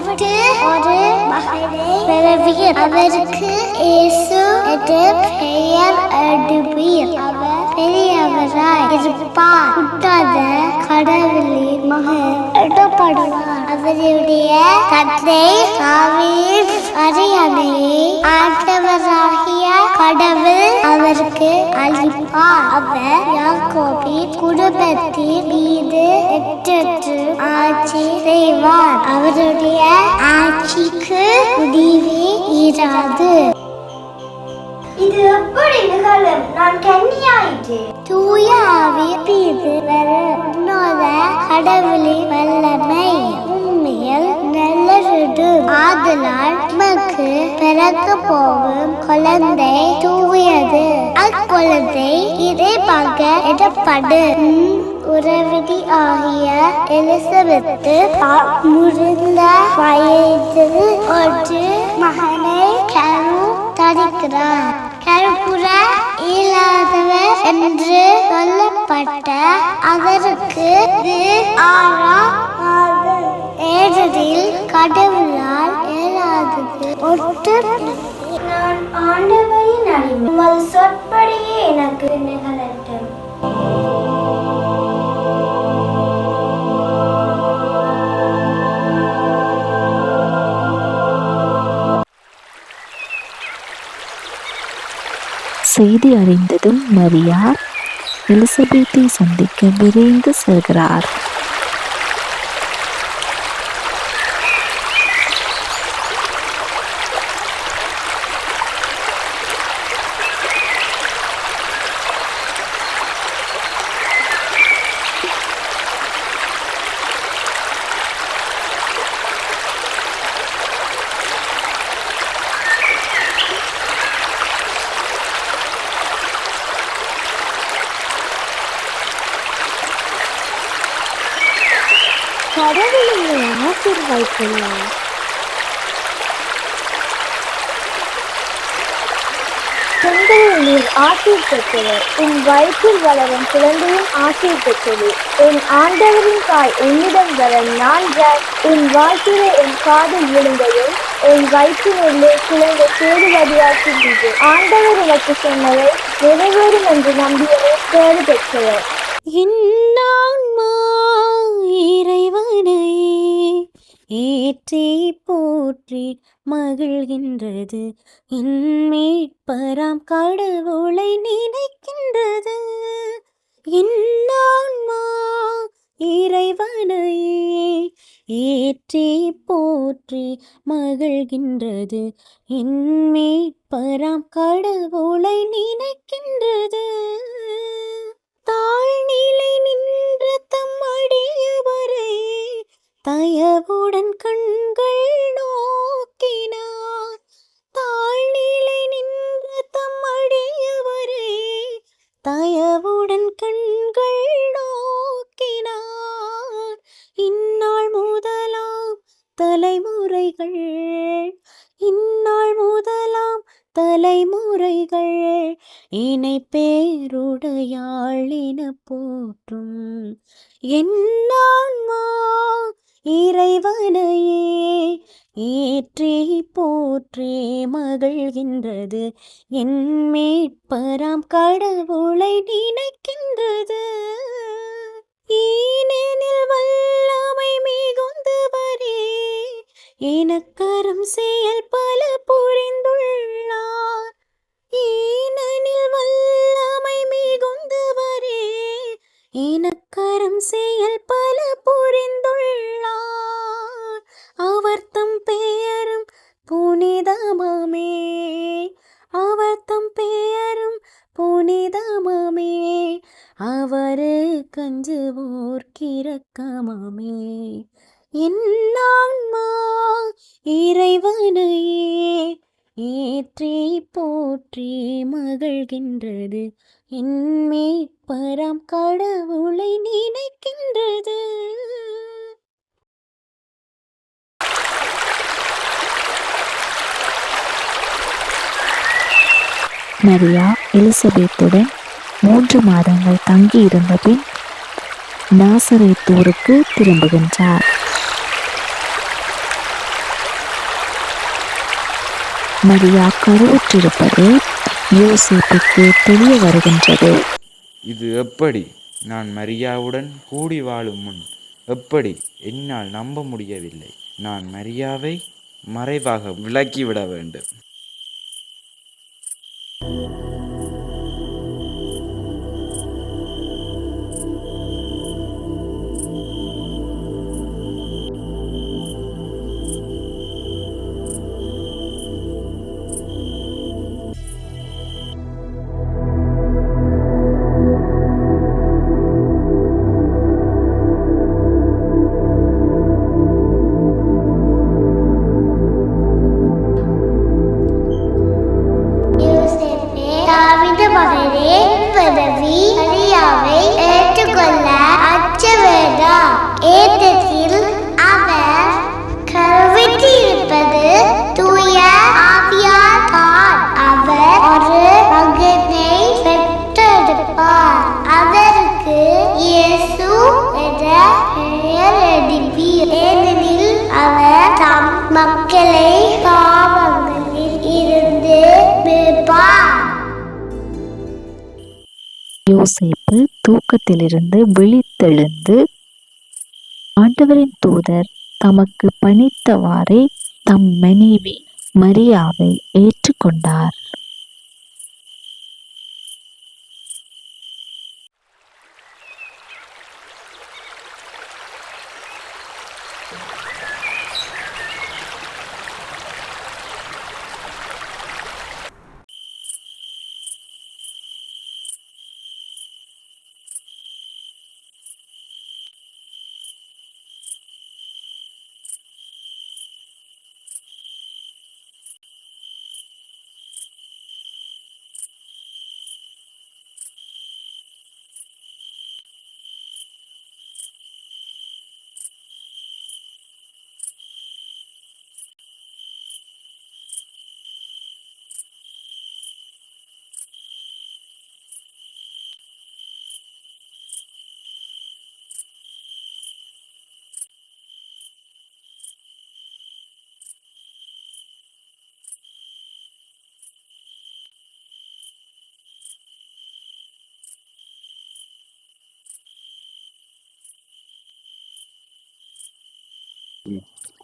கருவிட்டு ஒரு மகனை பிறவீர் அவருக்கு இயேசு என்று பெயர் அடுவீர் அவர் பெரியவராய் இருப்பார் குட்டாத இடப்படுவார் அவருடைய தந்தை தாவீது அரியணையை ஆண்டவராகிய கடவுள் அவருக்கு அளிப்பார். அவர் யாக்கோபி குடும்பத்தின் மீது எற்றற்று ஆட்சி செய்வார். அவருடைய ஆட்சிக்கு முடிவே இராது. இது எப்படி நிகழும் நான் கன்னியாயிற்று தூய ஆவி மீது வர உன்னோத கடவுளின் வல்லமை உண்மையில் நல்லது ஆதலால் உமக்கு பிறக்க போகும் குழந்தை தூயது. அக்குழந்தை இறைவாக இடப்படு. உம் உறவிடி ஆகிய எலிசபெத்து முடிந்த வயதில் ஒரு மகனை கரு தடுக்கிறார் கருப்புற இயலாதவர் என்று சொல்லப்பட்ட அவருக்கு இது ஆறாம் மாதம் கடவுளால் இயலாதது. ஒட்டு நான் ஆண்டவரின் அறிவு உமது சொற்படியே எனக்கு நிகழட்டும். செய்தி அறிந்ததும் மரியா எலிசபெத்தை சந்திக்க விரைந்து செல்கிறார் கடவுள் உங்களை நீர் ஆசீர் பெற்றவர். உன் வயிற்றில் வளரும் குழந்தையும் ஆசீர் பெற்றது என் ஆண்டவரின் தாய் என்னிடம் வர நான் உன் வாழ்க்கையிலே என் காதில் விழுந்ததும் என் வயிற்றினுள்ளே குழந்தை தேடுவதியாக்கின்றது ஆண்டவர் எனக்கு சொன்னதை நிறைவேறும் என்று நம்பியவே தேடு பெற்றவர். இறைவனை ஏற்றி போற்றி மகிழ்கின்றது. என் மீட்பராம் கடவுளை நினைக்கின்றது. இன்னான்மா இறைவனையே ஏற்றி போற்றி மகிழ்கின்றது. என் மீட்பராம் கடவுளை நினைக்கின்றது. தாழ்நிலை நின்ற தம் அடியவரை தயவுடன் கண்கள் நோக்கினார். தாழ்நிலை நின்ற தம் அடியவரை தயவுடன் கண்கள் நோக்கினார். இந்நாள் முதலாம் தலைமுறைகள் இந்நாள் முதலாம் தலைமுறைகள் இணை பேருடையாளின போற்றும் என் போற்றே மகிழ்கின்றது. என் மீட்பராம் கடவுளை நினைக்கின்றது. ஈனெனில் வல்லமை மிகுந்தவரே எனக்கரும் செயல் பல புரிந்துள்ளார். ஈனனில் வல்லமை மிகுந்தவரே எனக்கரும் செயல் பல புரிந்துள்ளார். அவர் தம் பெயரும் புனிதமாமே. அவர் தம் பெயரும் புனிதமாமே. அவரு கஞ்சுவோர் கிரக்கமாமே என்னான்மா இறைவனையே ஏற்றி போற்றி மகிழ்கின்றது. என் மீட்பராம் கடவுளை நினைக்கின்றது. மரியா எலிசபெத்துடன் மூன்று மாதங்கள் தங்கியிருந்த பின் நாசரேத்தூருக்கு திரும்புகின்றார். மரியா கருவுற்றிருப்பது யோசிப்புக்கு தெரிய வருகின்றது. இது எப்படி? நான் மரியாவுடன் கூடி வாழும் முன் எப்படி என்னால் நம்ப முடியவில்லை? நான் மரியாவை மறைவாக விலக்கிவிட வேண்டும். Oh. யோசேப்பு தூக்கத்திலிருந்து விழித்தெழுந்து ஆண்டவரின் தூதர் தமக்கு பணித்தவாறே தம் மனைவி மரியாவை ஏற்றுக்கொண்டார்.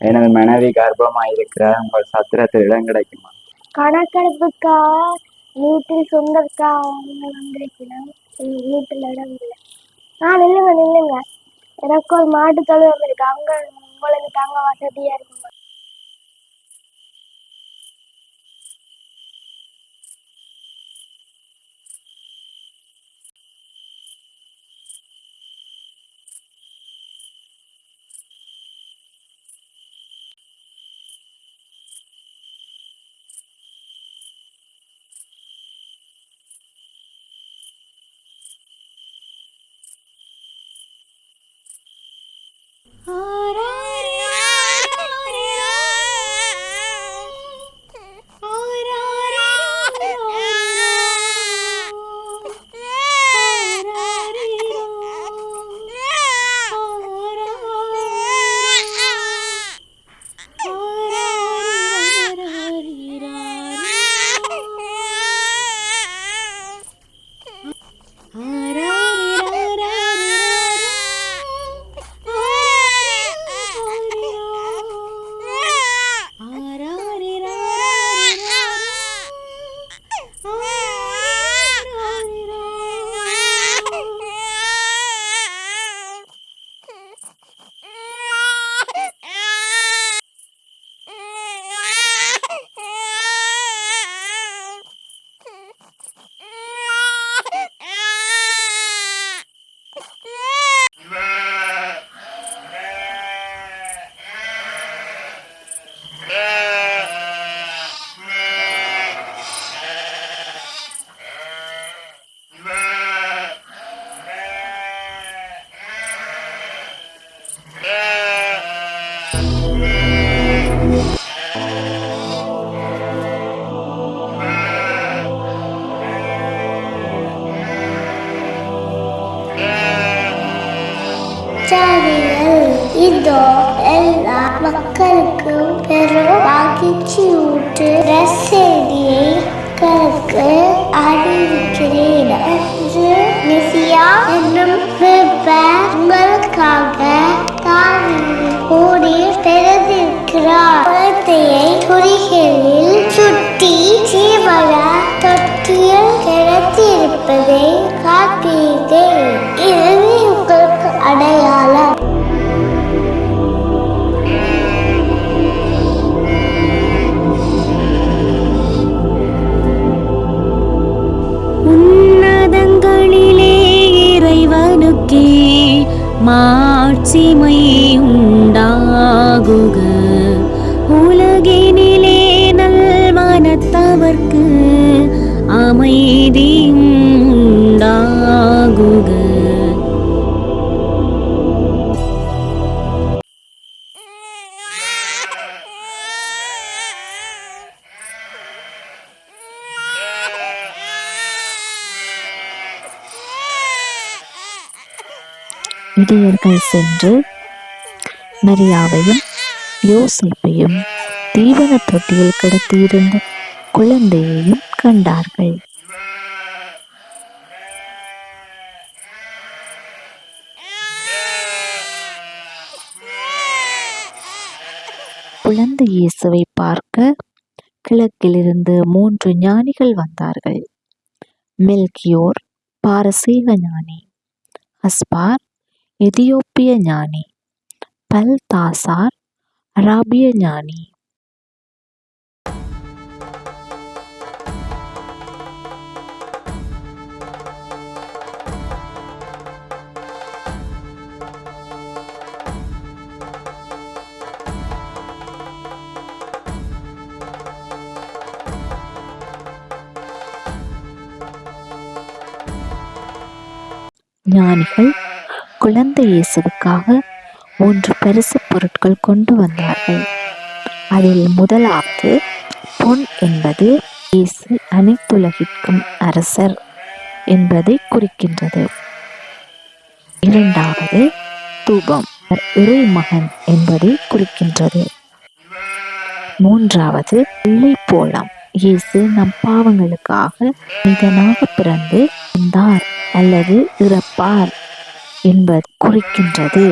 எனது மனைவி கர்ப்பமாயிருக்கிறார் உங்கள் சத்திரத்தில் இடம் கிடைக்குமா? கணக்கெடுப்புக்கா? வீட்டில் சொந்தக்கா? அவங்க வந்திருக்கிறோம் வீட்டில் இடம் இல்லை. ஆ நில்லுங்க நில்லுங்க. எனக்கு ஒரு மாட்டு தொழுவம் இருக்கு. அங்க உங்களுக்கு தங்க வசதியா இருக்குமா? அஞ்சாதீர்கள் இதோ எல்லா மக்களுக்கும் பெரும் மகிழ்ச்சி ஊற்று செய்தியை மக்களுக்கு அறிவிக்கிறேன் என்று மெசியா என்னும் மீட்பர் உங்களுக்காக தாவியில் ஓடி பிறந்திருக்கிறார் குழந்தையை குறிகளில் சுட்டி ஜீவன தொட்டியில் கிடத்திருப்பதை மாட்சிமை உண்டாகுக. உலகினிலே நல் மனத்தவர்க்கு அமைதியும் உண்டாகுக இடையர்கள் சென்று மரியாவையும் யோசிப்பையும் தீவன தொட்டியில் கிடத்தியிருந்த குழந்தையையும் கண்டார்கள். குழந்தை இயேசுவை பார்க்க கிழக்கிலிருந்து மூன்று ஞானிகள் வந்தார்கள். மெல்கியோர் பாரசீக ஞானி அஸ்பார் எதியோப்பிய ஞானி பல்தாசார் அராபிய ஞானி ஞானிகள் குழந்தை இயேசுவுக்காக மூன்று பரிசு பொருட்கள் கொண்டு வந்தார்கள். அதில் முதலாவது பொன் என்பது இயேசு அனைத்துலகிற்கும் அரசர் என்பதை குறிக்கின்றது. இரண்டாவது தூபம் இறை மகன் என்பதை குறிக்கின்றது. மூன்றாவது பிள்ளை போலம் இயேசு நம் பாவங்களுக்காக மனிதனாக பிறந்து வந்தார் அல்லது இறப்பார். என்பது குறிக்கின்றது.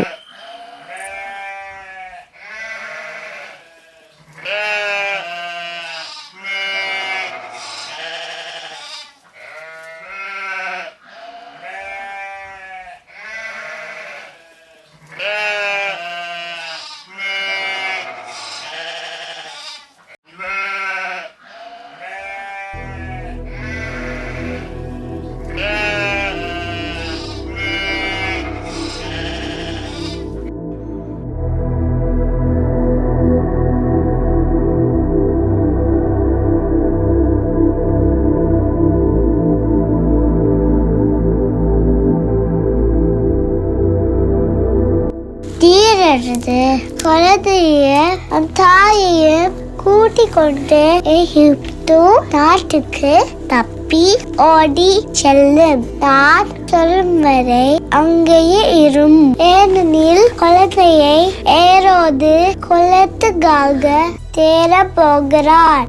கூட்டிக் கொண்டு எகிப்து நாட்டுக்கு தப்பி ஓடி செல்லும். நான் சொல்லும் வரை அங்கேயே இரும். ஏனெனில் குழந்தையை ஏரோது குலத்துக்காக தேர போகிறார்.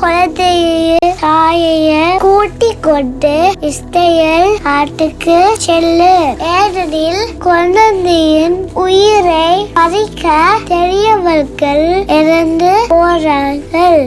குழந்தையே தாயைய கூட்டி கொண்டு இஸ்தையல் நாட்டுக்கு செல்லு. ஏனெனில் குழந்தையின் உயிரை பறிக்க தெரியவர்கள் இறந்து போறார்கள்.